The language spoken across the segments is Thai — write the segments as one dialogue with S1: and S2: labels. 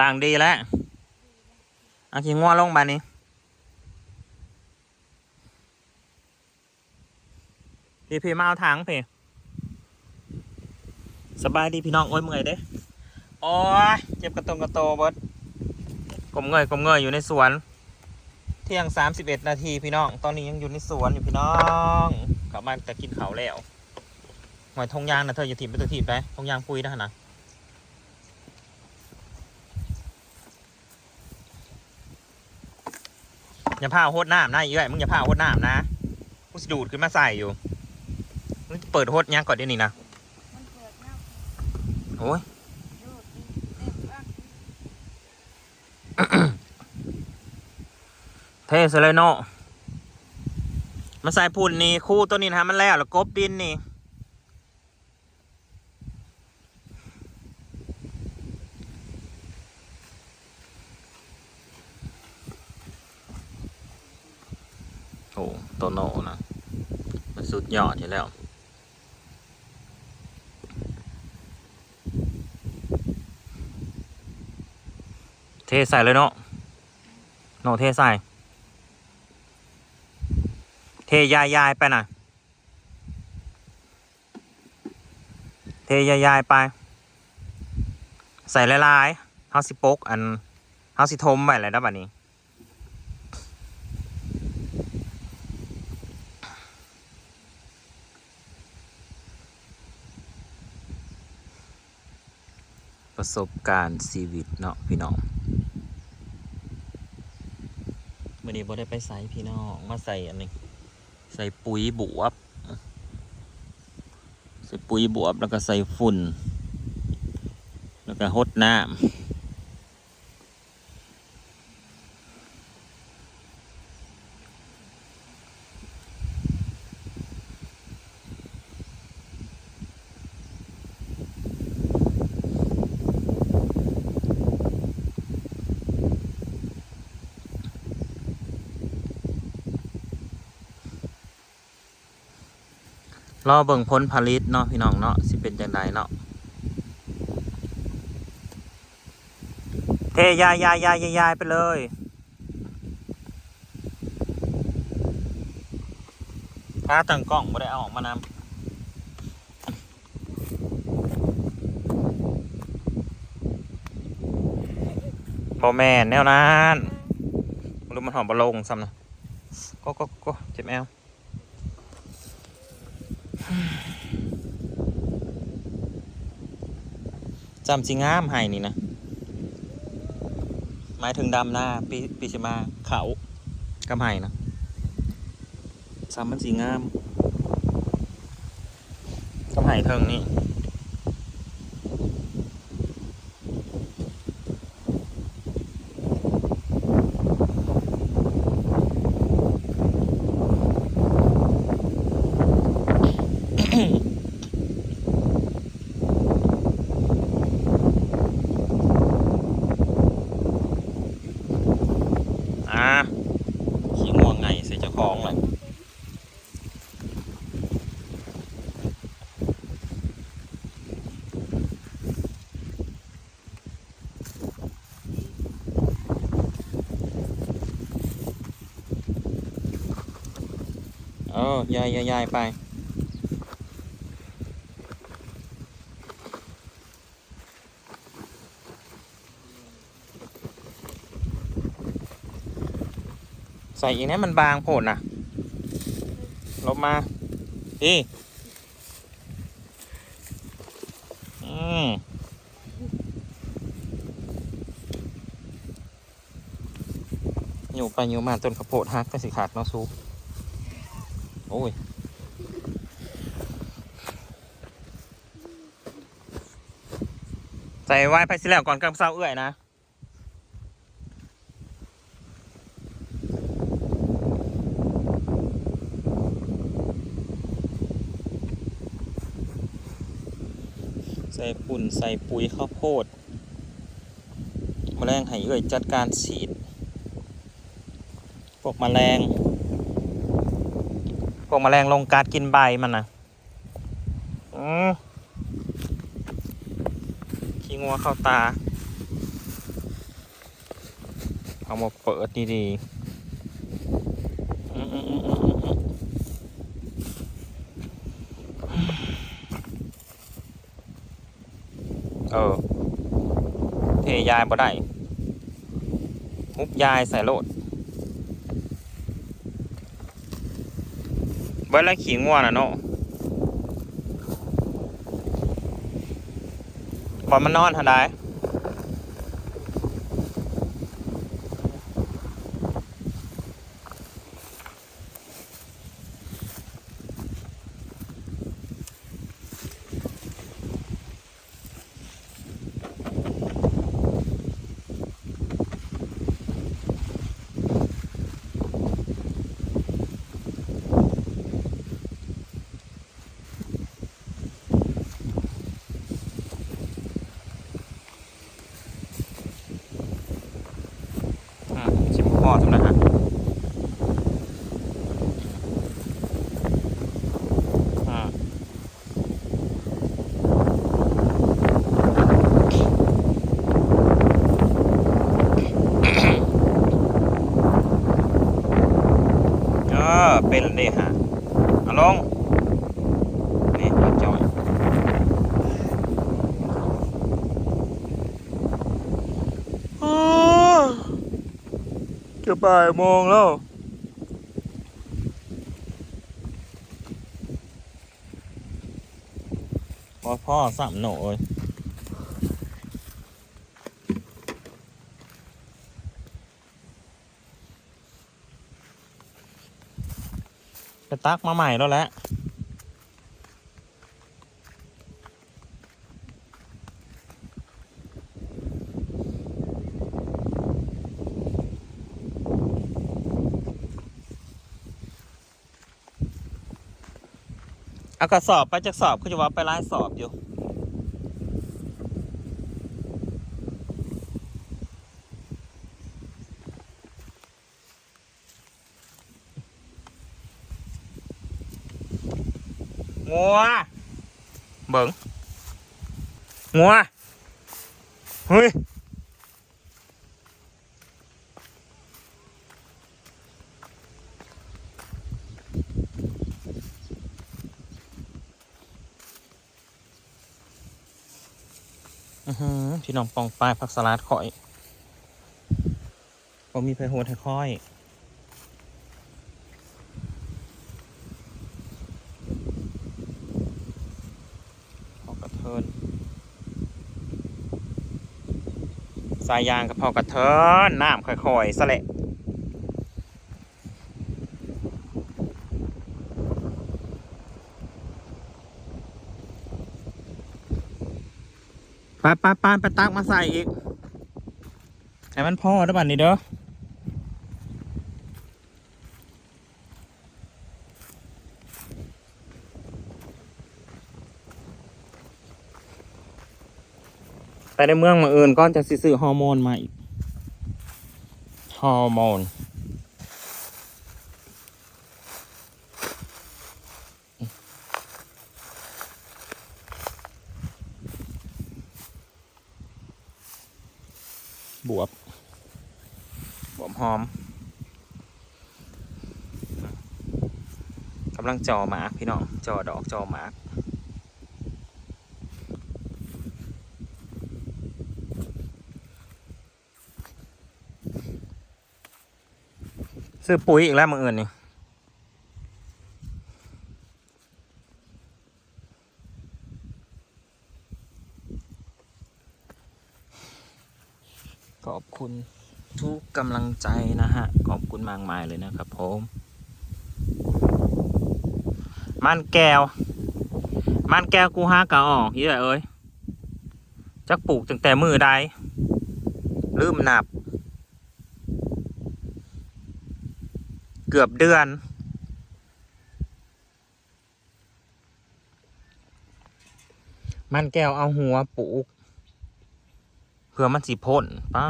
S1: ล้างดีแล้วเอาขี้งัวลงบานี้พี่พี่มาเอาถังพี่สบายดีพี่น้องโอ้ยเมื่อยเด้โอ้ยเจ็บกระตรงกระโตบดกลมเงยกลมเงยอยู่ในสวน เที่ยงสามสิบเอ็ดนาทีพี่น้อง ตอนนี้ยังอยู่ในสวนอยู่พี่น้องกลับมาแต่กินเขาแล้วหอยทงยางนะเธออย่าถีบไปตัวถีบไปทงยางปุยนะนะ อย่าพาโหดน้ำนะอีกเลยมึงอย่าพาโหดน้ำนะกูสิดูดขึ้นมาใส่อยู่มึงเปิดโหดยังก่อนเดี๋ยวนี้นะ
S2: เกิดแล้ว
S1: โอ้ย
S2: เท
S1: สเลยเนาะมาใส่พุ่นนี่คู่ตัวนี้นะฮะมันแล้วแล้วกบดินนี่ อ้โตโน่นะ มันสุดยอดอยู่แล้ว เทใส่เลยเนาะโนเทใส่ เทยายยายไปน่ะเทยายยายไป ใส่ลายๆเฮาสิปกอันเฮาสิทมไว้เลยนะบัดนี้ ประสบการณ์ชีวิตเนาะพี่น้องวันนี้บ่ได้ไปใส่พี่น้องมาใส่อันนี้ใส่ปุ๋ยบวบใส่ปุ๋ยบวบแล้วก็ใส่ฝุ่น แล้วก็หดน้ำ รอเบิ่งผลผลิตเนาะพี่น้องเนาะสิเป็นจังไดเนาะเทยายยายยายยายไปเลยถ้าตั้งกล้องไม่ได้เอาออกมานำบอแมนแนวนั้นรู้มันหอมบอลงซ้ำนะก็ก็ก็เจ็บแอว จำสิงามให้นี่นะ หมายถึงดำหน้าปีปีชมาเขากำไห้นะจำมันสีงามกำไห้เทิงนี่ อ่าขี้ง่วงไงใส่เจ้า ของเลยเออยายยายยายไป ใส่อีกนี้มันบางโผดนะลบมาพี่อืมอยู่ไปอยู่มาจนกระโปดฮักก็สิขาดเนาะซูโอ้ยใส่ไว้ไปสิแล้วก่อนกับเศร้าเอื้อยนะ ส่ปุ่นใส่ปุ๋ยข้าวโพดแมลงให้เอ่ยจัดการฉีดพวกแมลงพวกแมลงลงการกินใบมันนะอืมขี้งัวเข้าตา เอามาเปิดดีๆอืมอืมอืมอืมอืม เออ เทยายบ่ได้มุกยายใส่โลดเบิดแล้วขี่งัวน่ะเนาะบอมันนอนทันได้ อืมชิมพ่อทำนะฮะอืมเออ เป็นเลยฮะเอาลงนี่เอาจอยอ้าวจะบ่ายโมงแล้วพอพ่อสามโหน่อย ไปตักมาใหม่แล้วแหละเอากระสอบไปจากสอบคือจะว่าไปไล่สอบอยู่ งัวเบิ่งงัวเฮ้ยอือหือพี่น้องปองปลายผักสลัดข่อยก็มีไผโหดให้ค่อย พอกระเทิน สายยางกับพอกระเทินน้ำค่อยๆสะเละไปไปไปไปตักมาใส่อีก ให้มันพอได้บัดนี้เด้อ ในเมืองมาอื่นก่อนจะสิซื้อฮอร์โมนมาอีกฮอร์โมนบวบบวบหอมกำลังจอหมากพี่น้องจอดอกจอหมาก ซื้อปุ๋ยอีกแล้วมืออื่นนี่ขอบคุณทุกกำลังใจนะฮะ ขอบคุณมากมายเลยนะครับผมมันแก้ว มันแก้วกูห้ากะออกเยอะเอ้ยจักปลูกตั้งแต่มือใดลืมนับ เกือบเดือน มันแก้วเอาหัวปลูก เพื่อมันสิพ่นป้า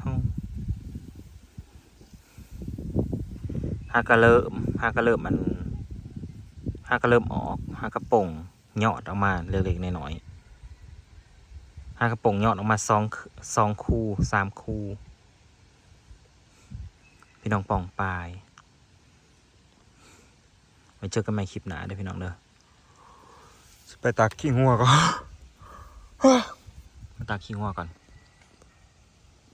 S1: ท่าหากระเริ่มหากระเริ่มมันหากระเริ่มออกหากระป่งยอดออกมาเล็กๆน้อยๆหากระป่งยอดออกมาสองสองคู่สามคู่ พี่น้องป่องปลาย ไว้เจอกันใหม่คลิปหน้าเด้อพี่น้องเด้อไปตักขี้งัวก่อนมาตักขี้งัวก่อน